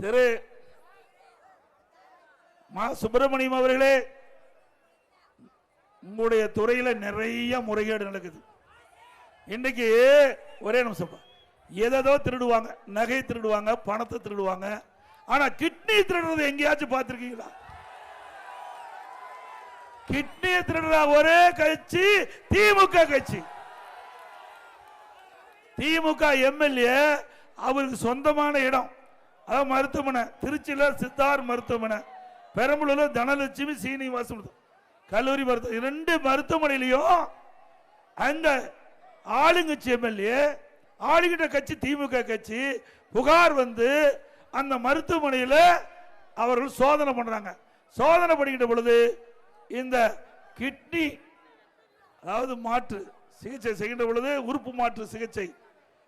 திரு மா சுப்பிரமணியம் அவர்களே உங்களுடைய துறையில நிறைய முறைகேடு நடக்குது. இன்னைக்கு ஒரே நிமிஷம் எதோ திருடுவாங்க நகை திருடுவாங்க பணத்தை திருடுவாங்க ஆனா கிட்னி திருடுறது எங்கேயாச்சும் பார்த்திருக்கீங்களா? கிட்னி திருடுற ஒரே கட்சி திமுக கட்சி. திமுக எம்எல்ஏ அவருக்கு சொந்தமான இடம். அதான் மருத்துவமனை. திருச்சியில் சித்தார் மருத்துவமனை. பெரம்பலூரில் தனலட்சுமி சீனிவாசம் கல்லூரி மருத்துவ ரெண்டு மருத்துவமனையிலையும் அந்த ஆளுங்கட்சி எம்எல்ஏ ஆளுகிட்ட கட்சி திமுக கட்சி புகார் வந்து அந்த மருத்துவமனையில் அவர்கள் சோதனை பண்ணுறாங்க சோதனை பண்ணிக்கிட்ட பொழுது இந்த கிட்னி அதாவது மாற்று சிகிச்சை செய்கின்ற பொழுது உறுப்பு மாற்று சிகிச்சை.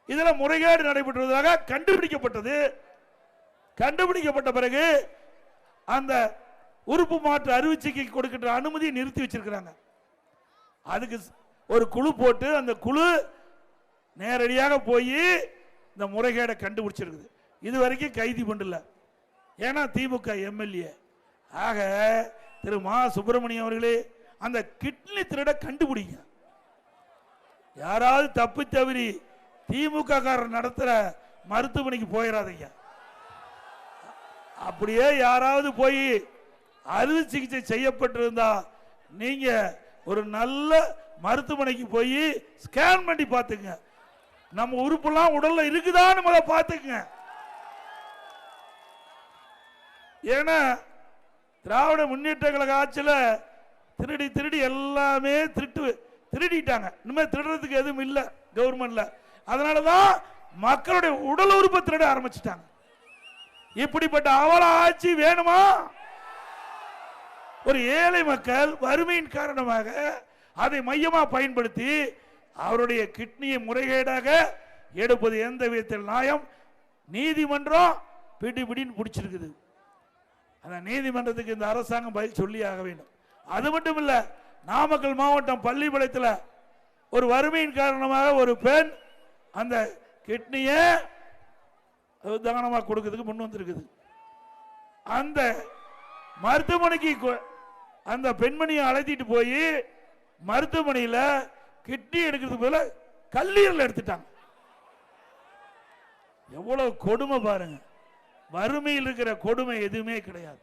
இதில் முறைகேடு நடைபெற்றுவதாக கண்டுபிடிக்கப்பட்டது கண்டுபிடிக்கப்பட்ட பிறகு அந்த உறுப்பு மாற்று அறுவை கொடுக்கின்ற அனுமதியை நிறுத்தி வச்சிருக்கிறாங்க. அதுக்கு ஒரு குழு போட்டு அந்த குழு நேரடியாக போய் இந்த முறைகேடை கண்டுபிடிச்சிருக்குது. இது வரைக்கும் கைதி பண்ணல ஏன்னா திமுக எம்எல்ஏ. ஆக திரு மா சுப்பிரமணியம் அவர்களே அந்த கிட்னி திருட கண்டுபிடிங்க. யாராவது தப்பு தவறி திமுக காரர் நடத்துகிற மருத்துவமனைக்கு போயிடாதீங்க அப்படியே யாராவது போய் அறுவை சிகிச்சை செய்யப்பட்டிருந்தா நீங்க ஒரு நல்ல மருத்துவமனைக்கு போய் ஸ்கேன் பண்ணி பார்த்துங்க. நம்ம உறுப்புலாம் உடல்ல இருக்குதான்னு முதல்ல பார்த்துக்குங்க. ஏன்னா திராவிட முன்னேற்ற கழக ஆட்சியில் திருடி திருடி எல்லாமே திருட்டு திருடிட்டாங்க. இனிமேல் திருடுறதுக்கு எதுவும் இல்லை கவர்மெண்ட்ல. அதனால தான் மக்களுடைய உடல் உறுப்பை திருட ஆரம்பிச்சிட்டாங்க. இப்படிப்பட்ட அவல ஆட்சி வேணுமா? ஒரு ஏழை மக்கள் வறுமையின் காரணமாக அதை மையமாக பயன்படுத்தி அவருடைய கிட்னியை முறைகேடாக எடுப்பது எந்த விதத்தில் நியாயம்? நீதிமன்றம் பிடி பிடின்னு பிடிச்சிருக்குது. அந்த நீதிமன்றத்துக்கு இந்த அரசாங்கம் பதில் சொல்லி ஆக வேண்டும். அது மட்டும் இல்லை நாமக்கல் மாவட்டம் பள்ளிப்பாளையத்தில் ஒரு வறுமையின் காரணமாக ஒரு பெண் அந்த கிட்னியை தானமாக கொடுக்கறதுக்கு முன் வந்திருக்குது. அந்த மருத்துவமனைக்கு அந்த பெண்மணியை அழைத்திட்டு போய் மருத்துவமனையில் கிட்னி எடுக்கிறதுக்கு போல கல்லீரல் எடுத்துட்டாங்க. எவ்வளவு கொடுமை பாருங்க. வறுமையில் இருக்கிற கொடுமை எதுவுமே கிடையாது.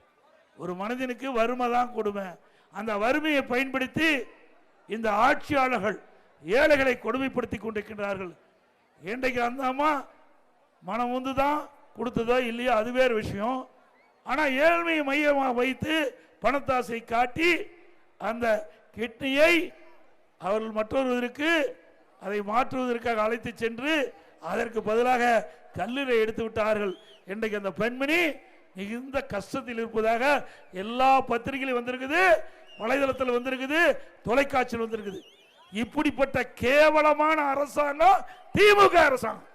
ஒரு மனிதனுக்கு வறுமை தான் கொடுமை. அந்த வறுமையை பயன்படுத்தி இந்த ஆட்சியாளர்கள் ஏழைகளை கொடுமைப்படுத்தி கொண்டிருக்கின்றார்கள். இன்றைக்கு அந்த அம்மா மனம் வந்து தான் கொடுத்ததோ இல்லையோ அது வேறு விஷயம். ஆனால் ஏழ்மையை மையமாக வைத்து பணத்தாசை காட்டி அந்த கிட்னியை அவர்கள் மற்றொருவருக்கு அதை மாற்றுவதற்காக அழைத்து சென்று அதற்கு பதிலாக கல்லீரை எடுத்து விட்டார்கள். இன்றைக்கு அந்த பெண்மணி மிகுந்த கஷ்டத்தில் இருப்பதாக எல்லா பத்திரிகையிலும் வந்திருக்குது வலைதளத்தில் வந்திருக்குது தொலைக்காட்சியில் வந்திருக்குது. இப்படிப்பட்ட கேவலமான அரசாங்கம் திமுக அரசாங்கம்.